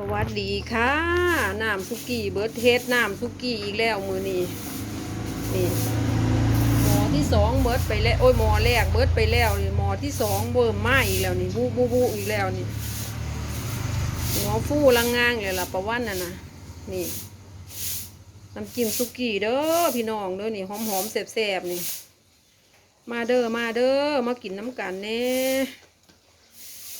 สวัสดีค่ะน้ำซุกี้เบิร์ดเทสน้ำซุกี้อีกแล้วมือนี้นี่หมอที่สองเบิร์ดไปแล้วโอ้ยหมอแรกเบิร์ดไปแล้วนี่หมอที่สองเบิ่มมอีกแล้วนี่บูบูบูอีกแล้วนี่หัวฟู่ลังงางเลยล่ะประวันน่ะนะนี่น้ำจิ้มซุกี้เด้อพี่น้องเด้อนี่หอมหอมๆแซ่บๆนี่ มาเด้อมาเด้อมากินน้ำกันเน่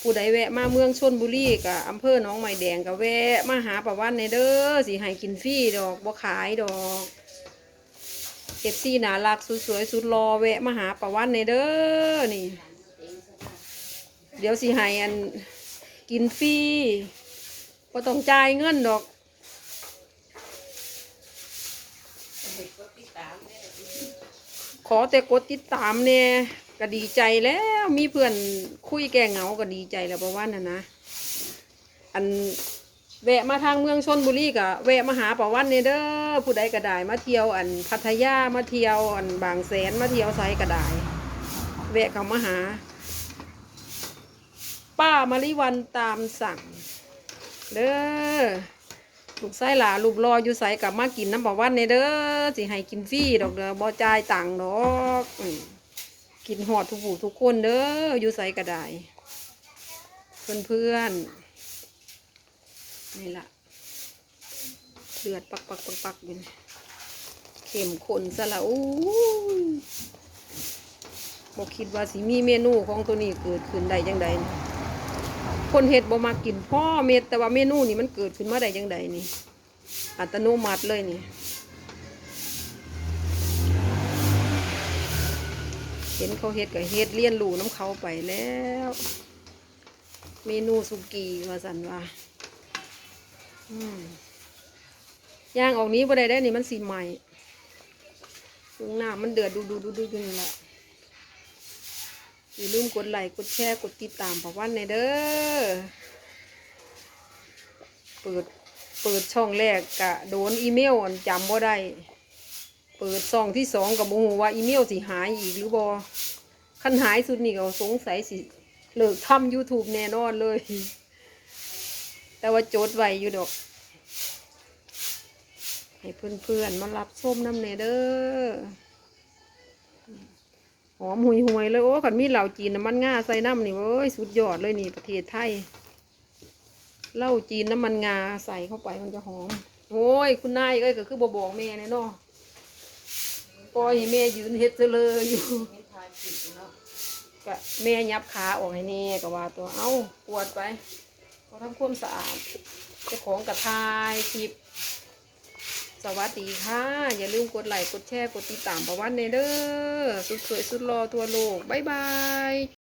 ผู้ใดแวะมาเมืองชนบุรีกับอำเภอหนองไม้แดงกับแวะมาหาประวันในเด้อสิให้กินฟรีดอกบ่ขายดอกเก็บซี่หนารักสุดสวยสุดรอแวะมาหาประวันในเด้อนี่ เดี๋ยวสิให้อันกินฟรีบ่ต้องจ่ายเงินดอกขอแต่กดติดตามเนี่ย ก็ดีใจแล้วมีเพื่อนคุยแก้เหงาก็ดีใจแล้วประวันน่ะนะ อันแวะมาทางเมืองชนบุรีก็แวะมาหาประวันเนี่ยเด้อผู้ใดก็ได้มาเที่ยวอันพัทยามาเที่ยวอันบางแสนมาเที่ยวไซก็ได้แวะเขามาหา ป้ามาริวันตามสั่ง เด้อลูกไส้หลาลูกรออยู่ใสกับมากินน้ำประวันเนี่ยเด้อสิให้กินฟรีดอกเด้อบ่จ่ายตังค์ดอก กินหอดทุกผู้ทุกคนเด้ออยู่ใส่ก็ได้เพื่อนเพื่อนนี่ละเดือดปักปักปักปักอยู่นี่เข็มขนซะละอู้ยบอกคิดว่าสิมีเมนูของตัวนี้เกิดขึ้นได้ยังไงคนเห็ดบ่มากินพ่อเม็ดแต่ว่าเมนูนี่มันเกิดขึ้นมาได้ยังไงนี่ อัตโนมัติเลยนี่ เห็นเขาเฮ็ดกับเฮ็ดเลี้ยนรูน้ำเขาไปแล้ว เมนูสุกี้ว่าสันว่าอย่างออกนี้บ่ได้ได้นี่มันสีใหม่ตรงหน้ามันเดือดดูดูดูดูดูนี่แหละอย่าลืมกดไลค์กดแชร์กดติดตามประวันในเด้อเปิดเปิดช่องแรกกะโดนอีเมลจำบ่ได้ เปิดช่องที่สองกับโมโหว่าอีเมลสิหายอีกหรือบอคันหายสุดนี่ก็สงสัยสิเลิกทำ YouTube แน่นอนเลย แต่ว่าโจทย์ไวอยู่ดอก ให้เพื่อนๆมารับส้มน้ำเนเด้อหอมหุยหวยๆเลย โอ้ขันมีเหล่าจีนน้ำมันงาใส่น้ำนี่เว้ยสุดยอดเลยนี่ประเทศไทยเหล้าจีนน้ำมันงาใส่เข้าไปมันจะหอม โอ้ย คุณนายเอ้ยก็คือบบอกแม่แน่เนาะ ปล่อยให้แม่ยืนเฮ็ดเสลออยู่ก็แม่ยับขาออกให้แน่ก็ว่าตัวเอ้าปวดไปก็ทำความสะอาดเจ้าของกระทายคลิปสวัสดีค่ะ อย่าลืมกดไลค์กดแชร์กดติดตามประวันเนเด้อสุดสวยสุดรอทั่วโลก บ๊ายบาย